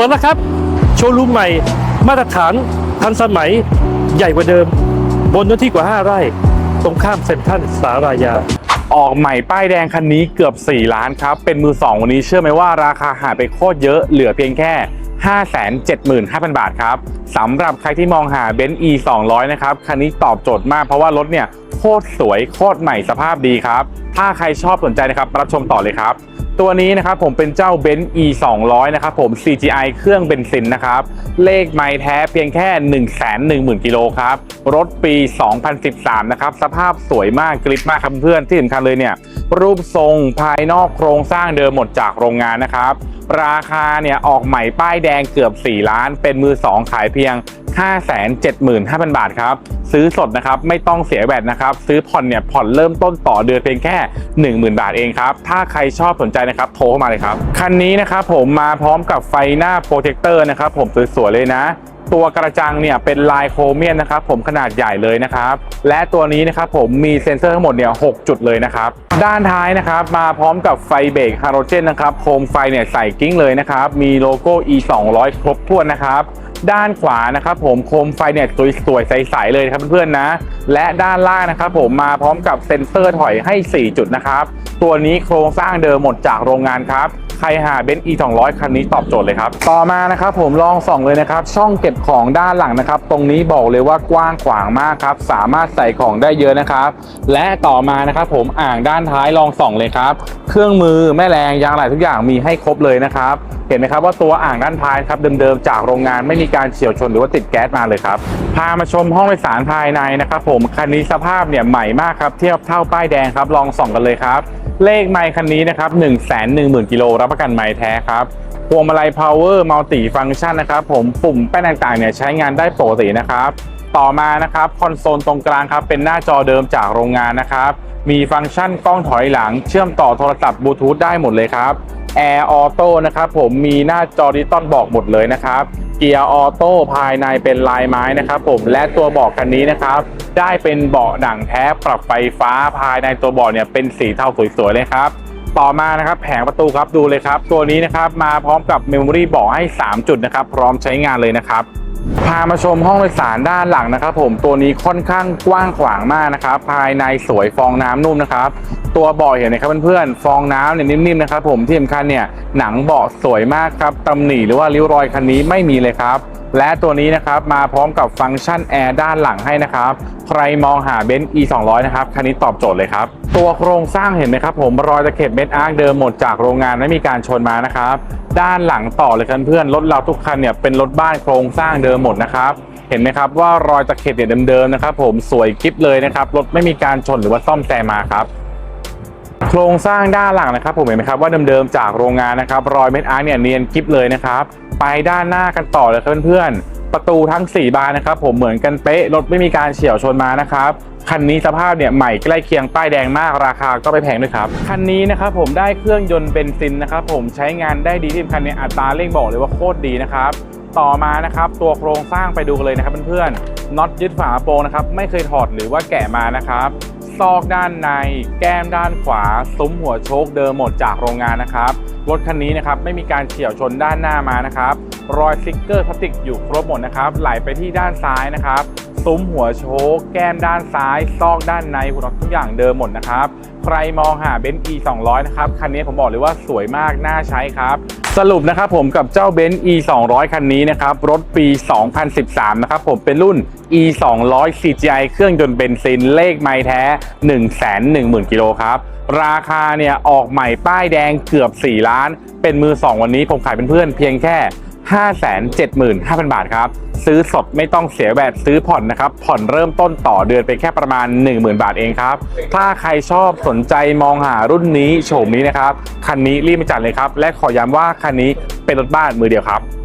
ปิดแล้วครับ โชว์รูมใหม่ มาตรฐานทันสมัยใหญ่กว่าเดิม บนเนื้อที่กว่า 5 ไร่ ตรงข้ามเซ็นทรัลสารายา ออกใหม่ป้ายแดงคันนี้เกือบ 4 ล้านครับ เป็นมือ 2 วันนี้เชื่อไหมว่าราคาหายไปโคตรเยอะเหลือเพียงแค่575,000 บาทครับสำหรับใครที่มองหาเบนซ์ E 200นะครับ คันนี้ตอบโจทย์มากเพราะว่ารถเนี่ยโคตรสวยโคตรใหม่สภาพดีครับ ถ้าใครชอบสนใจนะครับ รับชมต่อเลยครับ ตัวนี้นะครับผมเป็นเจ้าเบนซ์ E 200นะครับผม CGI เครื่องเบนซินนะครับ เลขไม้แท้เพียงแค่ 1 1 0 0 0 0 กิโลครับ รถปี 2013 นะครับ สภาพสวยมากกริปมากครับเพื่อนที่สำคัญเลยเนี่ย รูปทรงภายนอกโครงสร้างเดิมหมดจากโรงงานนะครับ ราคาเนี่ยออกใหม่ป้ายแดงเกือบ 4 ล้าน เป็นมือ 2 ขายเพียง 575,000 บาทครับ ซื้อสดนะครับไม่ต้องเสียแบตนะครับ ซื้อผ่อนเนี่ยผ่อนเริ่มต้นต่อเดือนเพียงแค่ 10,000 บาทเองครับ ถ้าใครชอบสนใจนะครับโทรเข้ามาเลยครับ คันนี้นะครับผมมาพร้อมกับไฟหน้าโปรเจคเตอร์นะครับผมสวยๆเลยนะ ตัวกระจังเนี่ยเป็นลายโครเมียมนะครับผมขนาดใหญ่เลยนะครับ และตัวนี้นะครับผมมีเซ็นเซอร์ทั้งหมดเนี่ย6จุดเลยนะครับ ด้านท้ายนะครับมาพร้อมกับไฟเบรกฮาโลเจนนะครับโคมไฟเนี่ยใส่กิ้งเลยนะครับ มีโลโก้ E 2 0 0ครบถ้วนนะครับด้านขวานะครับผมโคมไฟเนี่ยสวยๆใสๆเลยครับเพื่อนๆนะ และด้านล่างนะครับผมมาพร้อมกับเซ็นเซอร์ถอยให้ 4 จุดนะครับ ตัวนี้โครงสร้างเดิมหมดจากโรงงานครับ ใครหาเบนซ์ E 2 0 0 คันนี้ตอบโจทย์เลยครับ ต่อมานะครับผมลองส่องเลยนะครับ ช่องเก็บของด้านหลังนะครับ ตรงนี้บอกเลยว่ากว้างขวางมากครับ สามารถใส่ของได้เยอะนะครับ และต่อมานะครับผมอ่างด้านท้ายลองส่องเลยครับ เครื่องมือแม่แรงยางไหล่ทุกอย่างมีให้ครบเลยนะครับเห็นไหมครับว่าตัวอ่างด้านท้ายครับเดิมๆจากโรงงานไม่มีการเฉียวชนหรือว่าติดแก๊สมาเลยครับพามาชมห้องโดยสารภายในนะครับผมคันนี้สภาพเนี่ยใหม่มากครับเทียบเท่าป้ายแดงครับลองส่องกันเลยครับ เลขไมค์คันนี้นะครับ1 1 0 0 0 0กิโลรับประกันไมค์แท้ครับพวงมาลัย power multi function นะครับผมปุ่มแป้นต่างๆเนี่ยใช้งานได้ปกตินะครับ ต่อมานะครับคอนโซลตรงกลางครับเป็นหน้าจอเดิมจากโรงงานนะครับมีฟังก์ชันกล้องถอยหลัง เชื่อมต่อโทรศัพท์บลูทูธได้หมดเลยครับ Air Auto นะครับผมมีหน้าจอดิจิตอลบอกหมดเลยนะครับเกียร์ออโต้ภายในเป็นลายไม้นะครับผมและตัวเบาะคันนี้นะครับ ได้เป็นเบาะหนังแท้ปรับไฟฟ้าภายในตัวเบาะเนี่ยเป็นสีเทาสวยๆเลยครับต่อมานะครับแผงประตูครับดูเลยครับ ตัวนี้นะครับมาพร้อมกับเมมโมรี่เบาะให้ 3 จุดนะครับ พร้อมใช้งานเลยนะครับ พามาชมห้องโดยสารด้านหลังนะครับ ผมตัวนี้ค่อนข้างกว้างขวางมากนะครับ ภายในสวยฟองน้ำนุ่มนะครับ ตัวเบาะเห็นไหมครับเพื่อนๆฟองน้ำเนี่ยนิ่มๆนะครับ ผมที่สำคัญเนี่ยหนังเบาะสวยมากครับตำหนิหรือว่าริ้วรอยคันนี้ไม่มีเลยครับ และตัวนี้นะครับมาพร้อมกับฟังก์ชันแอร์ด้านหลังให้นะครับ ใครมองหาเบนซ์ E 2 0 0นะครับคันนี้ตอบโจทย์เลยครับ ตัวโครงสร้างเห็นไหมครับผมรอยตะเข็บเม็ดอาร์คเดิมหมดจากโรงงานไม่มีการชนมานะครับ ด้านหลังต่อเลยครับเพื่อนรถเราทุกคันเนี่ยเป็นรถบ้านโครงสร้างเดิมหมดนะครับเห็นไหมครับว่ารอยตะเข็บเนี่ยเดิมๆนะครับผมสวยคลิปเลยนะครับรถไม่มีการชนหรือว่าซ่อมแซมมาครับโครงสร้างด้านหลังนะครับผมเห็นไหมครับว่าเดิมๆจากโรงงานนะครับรอยเม็ดอาร์เนี่ยเนียนกริบเลยนะครับ ไปด้านหน้ากันต่อเลยครับเพื่อนๆ ประตูทั้ง 4 บานนะครับ ผมเหมือนกันเป๊ะรถไม่มีการเฉี่ยวชนมานะครับคันนี้สภาพเนี่ยใหม่ใกล้เคียงป้ายแดงมากราคาก็ไม่แพงด้วยครับ คันนี้นะครับผมได้เครื่องยนต์เบนซินนะครับผมใช้งานได้ดีที่สำคัญเนี่ยอัตราเร่งบอกเลยว่าโคตรดีนะครับต่อมานะครับตัวโครงสร้างไปดูกันเลยนะครับเพื่อนๆน็อตยึดฝาโปรงนะครับไม่เคยถอดหรือว่าแกะมานะครับซอกด้านใน แก้มด้านขวา ซุ้มหัวโชคเดิมหมดจากโรงงานนะครับ รถคันนี้นะครับไม่มีการเฉี่ยวชนด้านหน้ามานะครับ รอยสติ๊กเกอร์พลาสติกอยู่ครบหมดนะครับไหลไปที่ด้านซ้ายนะครับซุ้มหัวโชคแก้มด้านซ้าย ซอกด้านในหุ่นทุกอย่างเดิมหมดนะครับ ใครมองหาเบนซ์ E 200 นะครับ คันนี้ผมบอกเลยว่าสวยมาก น่าใช้ครับ สรุปนะครับผมกับเจ้าเบนซ์ E 200คันนี้นะครับ รถปี 2013 นะครับผมเป็นรุ่น E 200 CGI เครื่องยนต์เบนซินเลขไม้แท้ 110,000 กิโลครับ ราคาเนี่ยออกใหม่ป้ายแดงเกือบ 4 ล้าน เป็นมือ 2 วันนี้ผมขายเป็นเพื่อนเพียงแค่ 575,000 บาทครับ ซื้อสดไม่ต้องเสียแบบซื้อผ่อนนะครับ ผ่อนเริ่มต้นต่อเดือนไปแค่ประมาณ 10,000 บาทเองครับ ถ้าใครชอบสนใจมองหารุ่นนี้โฉมนี้นะครับ คันนี้รีบมาจัดเลยครับ และขอย้ำว่าคันนี้เป็นรถบ้านมือเดียวครับ